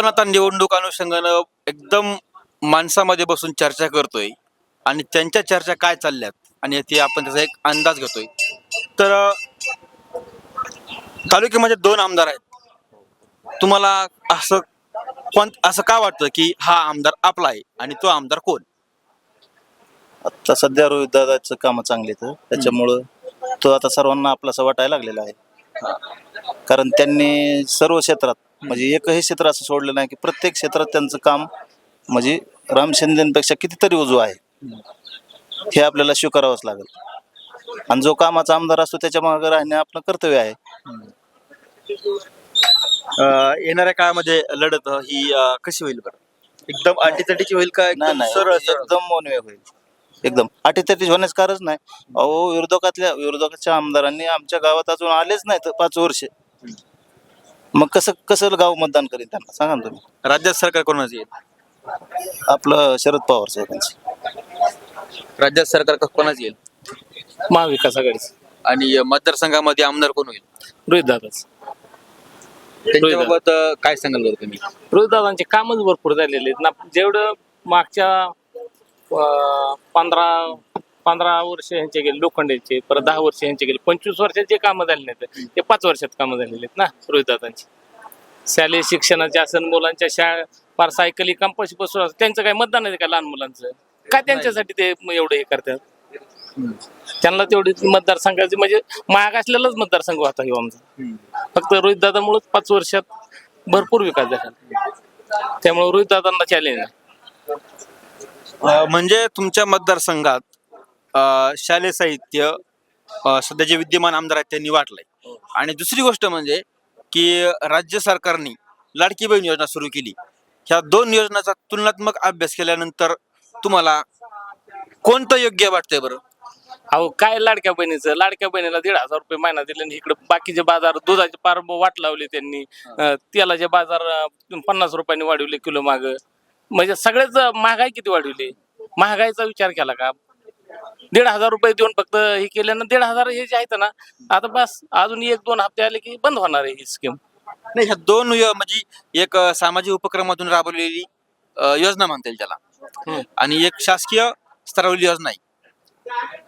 आपण आता निवडणूक अनुषंगानं एकदम माणसामध्ये बसून चर्चा करतोय. आणि त्यांच्या चर्चा काय चालल्यात? आणि ते आपण त्याचा एक अंदाज घेतोय. तर तालुक्यामध्ये दोन आमदार आहेत. तुम्हाला असं कोण असं का वाटतं की हा आमदार आपला आहे आणि तो आमदार कोण? आता सध्या रोहित दादाचं कामं चांगली तर त्याच्यामुळं तो आता सर्वांना आपलासा वाटायला लागलेला आहे. कारण त्यांनी सर्व क्षेत्रात म्हणजे एकही क्षेत्र असं सोडलं नाही की प्रत्येक क्षेत्रात त्यांचं काम म्हणजे राम शिंदेपेक्षा कितीतरी उजव आहे. हे आपल्याला स्वीकारावंच लागेल. आणि जो कामाचा आमदार असतो त्याच्यामागे राहणे आपलं कर्तव्य आहे. येणाऱ्या काळामध्ये लढत ही कशी होईल बरं? एकदम अटीतटीची होईल का सरळ एकदम मोनवे होईल. एकदम अटीतटी होण्याच कारच नाही. अहो विरोधकातल्या विरोधकाच्या आमदारांनी आमच्या गावात अजून आलेच नाहीत पाच वर्ष. मग कसं कसं गाव मतदान करेल त्यांना? सांगा ना तुम्ही. राज्यात सरकार कोणाचं येईल? आपलं शरद पवार साहेबांचं. राज्यात सरकार क- कोणाचं येईल? महाविकास आघाडीच. आणि अं, मतदारसंघामध्ये आमदार कोण होईल? रोहित दादाच त्यांच्याबाबत अं, काय सांगाल बरं तुम्ही? रोहित दादांचे कामच भरपूर झालेले आहेत ना. जेवढं मागच्या अं, पंधरा पंधरा वर्ष यांचे गेले लोखंडेचे परत दहा वर्ष यांचे गेले पंचवीस वर्षात जे कामं झाले नाहीत ते पाच वर्षात कामं झालेली आहेत ना रोहित दादांची शालेय शिक्षणाचे असन मुलांच्या शाळा फार सायकली कंपल्सरी बसून त्यांचं काय मतदान आहे का लहान मुलांचं? काय त्यांच्यासाठी ते एवढं हे करतात? त्यांना तेवढी मतदारसंघाची म्हणजे महाग असलेलाच मतदारसंघ होता किंवा आमचा. फक्त रोहित दादामुळेच पाच वर्षात भरपूर विकास झाला. त्यामुळे रोहित दादांना चॅलेंज आहे म्हणजे तुमच्या मतदारसंघात शालेय साहित्य सध्या जे विद्यमान आमदार आहेत त्यांनी वाटलंय. आणि दुसरी गोष्ट म्हणजे की राज्य सरकारने लाडकी बहीण योजना सुरू केली. ह्या दोन योजनाचा तुलनात्मक अभ्यास केल्यानंतर तुम्हाला कोणतं योग्य वाटतंय बरं? अहो काय लाडक्या बहिणीचं? लाडक्या बहिणीला दीड हजार रुपये महिना दिले आणि इकडे बाकीचे बाजार दुधाचे पार वाट लावले त्यांनी. तेलाचे बाजार पन्नास रुपयांनी वाढवले किलो माग. म्हणजे सगळेच महागाई किती वाढवली? महागाईचा विचार केला का? दीड हजार रुपये देऊन फक्त हे केल्यानं दीड हजार हे जे आहेत ना आता बस अजून एक दोन हप्ते आले की बंद होणार आहे ही स्कीम नाही ह्या दोन यो- म्हणजे एक अं, सामाजिक उपक्रमातून राबवलेली अं, योजना म्हणता येईल त्याला. आणि एक शासकीय स्तरावरील योजना आहे.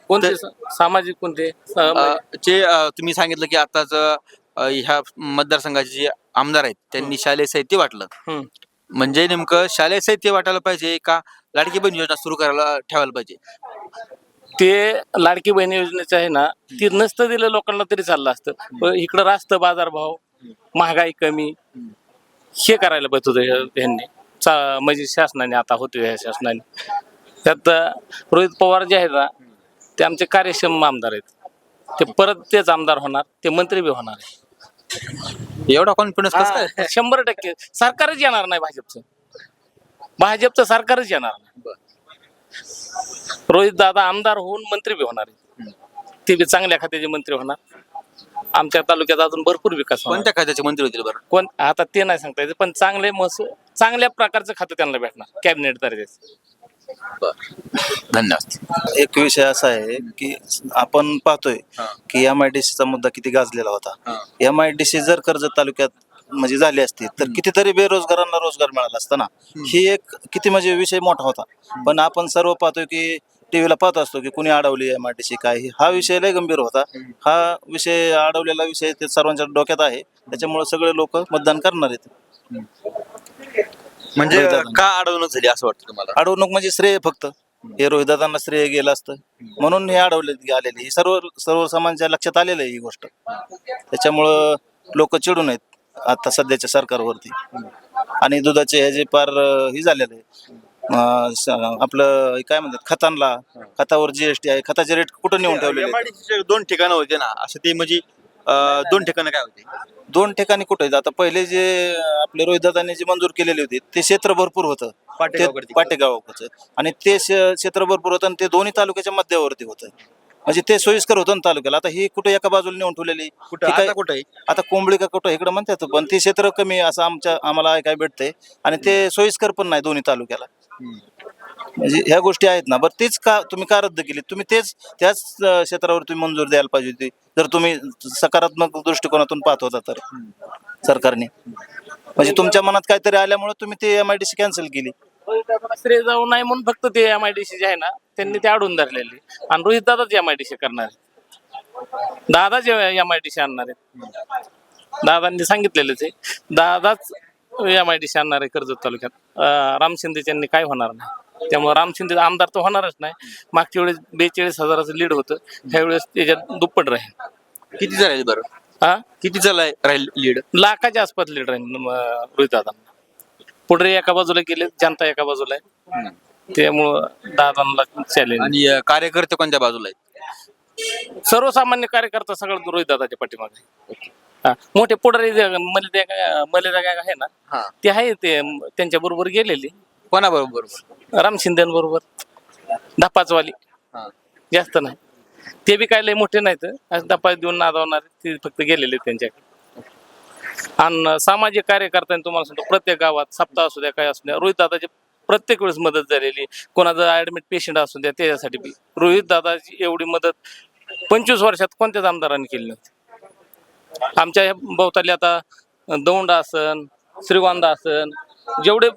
कोणते सा- सामाजिक कोणते? अं, जे अं, तुम्ही सांगितलं की आताच अं, ह्या मतदारसंघाचे जे आमदार आहेत त्यांनी शालेय साहित्य वाटलं. हम्म. म्हणजे नेमकं शालेय साहित्य वाटायला पाहिजे का लाडकी बहीण योजना सुरू करायला ठेवायला पाहिजे? ते लाडकी बहीण योजनेचं आहे ना ती नसतं दिलं लोकांना तरी चाललं असतं. इकडं रास्त बाजारभाव महागाई कमी हे करायला पाहिजे होतं ह्या- ह्यांनी. म्हणजे शासनाने आता होते ह्या शासनाने. त्यात रोहित पवार जे आहेत ना ते आमचे कार्यक्षम आमदार आहेत. ते परत तेच आमदार होणार ते मंत्री बी होणार आहे. एवढा कॉन्फिडन्स कसं शंभर टक्के. सरकारच येणार नाही भाजपचं. भाजपचं सरकारच येणार नाही. रोहित दादा आमदार होऊन मंत्री बी होणार आहे. ते बी चांगल्या खात्याचे मंत्री होणार. आमच्या तालुक्यात अजून भरपूर विकास होणार. कोणत्या खात्याचे मंत्री होतील बरं? कोण आता ते नाही सांगता येत पण चांगले महसूल चांगल्या प्रकारचं खातं त्यांना भेटणार कॅबिनेट दर्जाचं. धन्यवाद. एक विषय असा आहे की आपण पाहतोय की एम आय डी सीचा मुद्दा किती गाजलेला होता. एम आय डी सी जर कर्जत तालुक्यात म्हणजे झाली असती तर कितीतरी बेरोजगारांना रोजगार मिळाला असता ना ही एक किती म्हणजे विषय मोठा होता. पण आपण सर्व पाहतोय की टीव्हीला पाहत असतो की कुणी अडवली एम आय डी सी काय हा. विषय लय गंभीर होता. हा विषय अडवलेला विषय ते सर्वांच्या डोक्यात आहे. त्याच्यामुळे सगळे लोक मतदान करणार आहेत. म्हणजे. का अडवणूक झाली असं वाटतं तुम्हाला? अडवणूक म्हणजे श्रेय फक्त. हे रोहिदादांना श्रेय गेलं असतं. म्हणून हे अडवले आलेले. ही सर्व सर्व समाजाच्या लक्षात आलेलं आहे ही गोष्ट. त्याच्यामुळं लोक चिडून आहेत. आता सध्याच्या सरकारवरती. आणि दुधाचे हे जे पार अं, हे झालेलं आहे अं, स- आपलं काय म्हणतात खतांना खतावर जीएसटी आहे. खताचे रेट कुठं नेऊन ठेवलेले आहेत? MIDC चे दोन ठिकाणं होते ना. असं ते म्हणजे अं, दोन ठिकाणं काय होते? दोन ठिकाणी कुठे आहेत? आता पहिले जे आपले रोहितदादांनी जे मंजूर केलेले होते ते क्षेत्र भरपूर होतं. ते पाटेगावकडे पाटेगावचं आणि ते श- क्षेत्र भरपूर होतं आणि ते दोन्ही तालुक्याच्या मध्यावरती होतं. म्हणजे ते सोयीस्कर होतं ना तालुक्याला. आता ही कुठे एका बाजूला नेऊन ठेवलेली कुठं? ही काय- आता कुठं? आहे आता कोंबडी का कुठं? इकडं म्हणतात पण ते क्षेत्र कमी आहे असं आमच्या आम्हाला ऐकाय भेटतंय. आणि ते सोयीस्कर पण नाही दोन्ही तालुक्याला. म्हणजे ह्या गोष्टी आहेत ना बरं तेच का तुम्ही का रद्द केली? तुम्ही तेच त्याच अं, क्षेत्रावर तुम्ही मंजूर द्यायला पाहिजे होती. जर तुम्ही सकारात्मक दृष्टिकोनातून पाहत होता तर सरकारने. म्हणजे तुमच्या मनात काहीतरी आल्यामुळे तुम्ही ते M I D C cancel केली. श्रेय जाऊ नाही म्हणून फक्त ते एम आय डी सी जे आहे ना त्यांनी ते अडून धरलेले. आणि रोहित दादाच एम आय डी सी करणार आहेत. दादाच एम आय डी सी आणणार आहेत. दादांनी सांगितलेलंच आहे. दादाच एम आय डी सी आणणार आहे कर्जत तालुक्यात. राम शिंदे यांनी काय होणार नाही. त्यामुळे राम शिंदे आमदार तर होणारच नाही. मागच्या वेळेस बेचाळीस हजाराचं लीड होतं. ह्यावेळेस त्याच्यात दुप्पट राहील. किती राहील बरं? हा किती राहील राहील लीड? लाखाच्या आसपास लीड राहील रोहित दादांना पुढे एका बाजूला गेले जनता एका बाजूला आहे. त्यामुळं दादांना चॅलेंज आणि अं, कार्यकर्ते कोणत्या बाजूला आहेत? सर्वसामान्य कार्यकर्ता सगळं रोहित दादाच्या पाठीमागे. हा. मोठे पुढारी मलिदा मलिदा गॅग आहे ना हा. ते आहे ते त्यांच्या बरोबर गेलेली. कोणाबरोबर? राम शिंदेबरोबर. धपाचवाली हा. जास्त नाही. ते बी काय लय मोठे नाहीत. असं देऊन नादावणार ते फक्त गेलेले त्यांच्याकडे. आणि सामाजिक कार्यकर्त्यांनी तुम्हाला सांगतो प्रत्येक गावात सप्ताह असू द्या काय असू द्या रोहित दादाची प्रत्येक वेळेस मदत झालेली. कोणाचं ऍडमिट पेशंट असू द्या त्याच्यासाठी बी. रोहित दादाची एवढी मदत पंचवीस वर्षात कोणत्याच आमदारांनी केली नव्हती. आमच्या भोवताली आता दौंड आसन श्रीगोंदा आसन जेवढे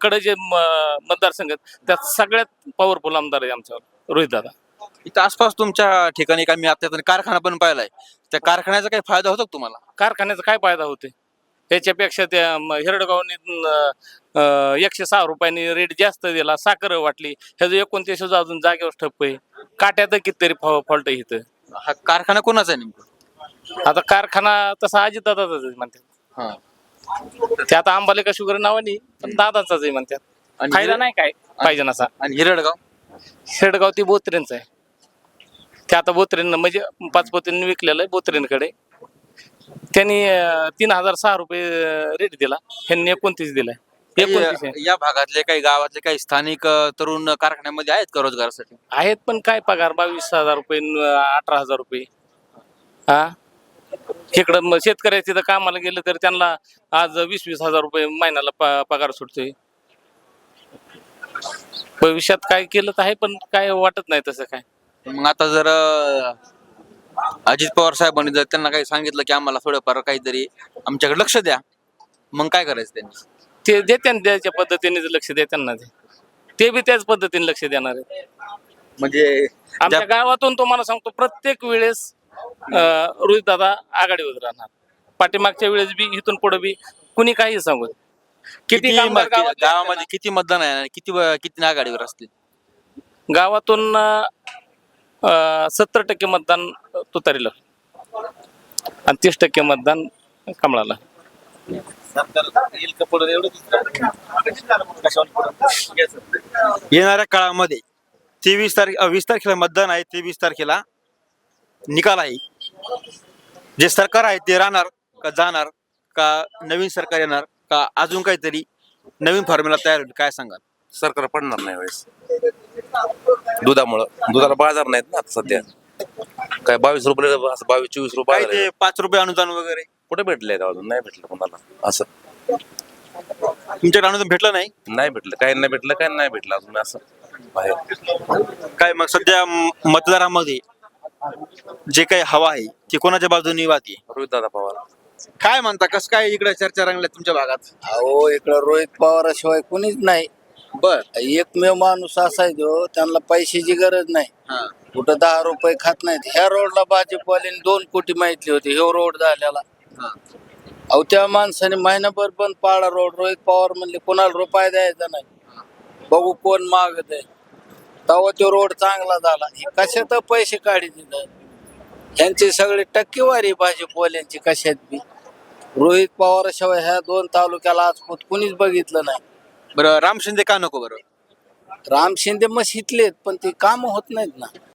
कडे जे मतदारसंघ आहेत त्यात सगळ्यात पॉवरफुल आमदार आहे आमच्यावर रोहित दादा. इथं आसपास तुमच्या ठिकाणी काय मी आता कारखाना पण पाहिलाय. त्या कारखान्याचा काही फायदा होतो का तुम्हाला? कारखान्याचा काय फायदा होते त्याच्यापेक्षा त्या हिरडगावनी एकशे सहा रुपयांनी रेट जास्त दिला साखर वाटली. ह्याचं एकोणतीस अजून जागेवर ठप्प आहे. काट्यात कितीतरी फॉल्ट इथं. हा कारखाना कोणाचा आहे नेमकं? आता कारखाना तसा अजित दादाचाच आहे म्हणतात. ते आता अंबालिका शुगर नावानी पण दादाचाच आहे म्हणतात. फायदा नाही काय पाहिजे नसा आणि हिरडगाव? शेडगाव ती बोत्रेंचं आहे. ते आता बोत्रेन म्हणजे पाच पोतींनी विकलेलं आहे बोत्रेंकडे. त्यांनी अं, तीन हजार सहा रुपये रेट दिला. ह्यांनी एकोणतीस दिलाय. एकोणतीस आहे. या- या भागातले काही गावातले काही स्थानिक अं, तरुण कारखान्यामध्ये आहेत का रोजगारासाठी? आहेत पण काय पगार? बावीस हजार रुपये न अठरा हजार रुपये. हा इकडं मग शेतकऱ्या तिथं कामाला गेलं तर त्यांना आज वीस वीस हजार रुपये महिन्याला प- पगार सुटतोय. भविष्यात काय केलं तर आहे पण काय वाटत नाही तसं काय. मग आता जर अं, अजित पवार साहेबांनी जर त्यांना काही सांगितलं की आम्हाला थोडंफार काहीतरी आमच्याकडे लक्ष द्या मग काय करायचं त्यांनी? ते देते ना त्याच्या पद्धतीने लक्ष देते ना ते. ते बी त्याच पद्धतीने लक्ष देणार आहे म्हणजे आमच्या ज्या- गावातून तुम्हाला सांगतो प्रत्येक वेळेस रोहित दादा आघाडीवर राहणार. पाठीमागच्या वेळेस बी इथून पुढे बी कुणी काही सांगू किती कामगार गावामध्ये किती मतदान आहे आणि किती किती आघाडीवर असतील? असतील. गावातून सत्तर टक्के मतदान तुतारीला. आणि तीस टक्के मतदान कमळाला. येणाऱ्या काळामध्ये तेवीस तारीख वीस तारखेला मतदान आहे तेवीस तारखेला निकाल आहे. जे सरकार आहे ते राहणार का जाणार का नवीन सरकार येणार का अजून काहीतरी नवीन फॉर्म्युला तयार होईल काय सांगाल? सरकार पडणार नाही वेळेस दुधामुळं. दुधाला बाजार नाहीत ना आता सध्या. काय बावीस रुपये असं बावीस चोवीस रुपये काय. ते पाच रुपये अनुदान वगैरे? कुठे भेटले अजून? नाही भेटलं कोणाला. असं. तुमच्याकडे अनुदान भेटलं नाही? नाही भेटलं. काय नाही भेटलं काय नाही भेटलं अजून असं बाहेर. काय मग सध्या म- मतदारामध्ये जे काही हवा आहे ती कोणाच्या बाजूने वाहते? रोहित दादा पवार. काय म्हणता कसं काय इकडे चर्चा रंगल्या तुमच्या भागात? अहो इकडं रोहित पवाराशिवाय कुणीच नाही. बर. एकमेव माणूस असा आहे जो त्यांना पैशाची गरज नाही. कुठं दहा रुपये खात नाहीत. ह्या रोडला भाजपवाल्याने दोन कोटी माहितली होती. ह्यो रोड झालेला. अहो त्या माणसाने महिनाभर पण पाडा रोड रोहित पवार म्हणले कोणाला रुपये द्यायचा नाही. बघू कोण मागत आहे. तेव्हा तो रोड चांगला झाला. हे कशात पैसे काढी तिथं यांची सगळी टक्केवारी भाजपवाल्यांची कशात बी. रोहित पवाराशिवाय ह्या दोन तालुक्याला आजपूत कुणीच बघितलं नाही. बरं राम शिंदे का नको बरं? राम शिंदे मशीतलेत पण ते काम होत नाहीत ना.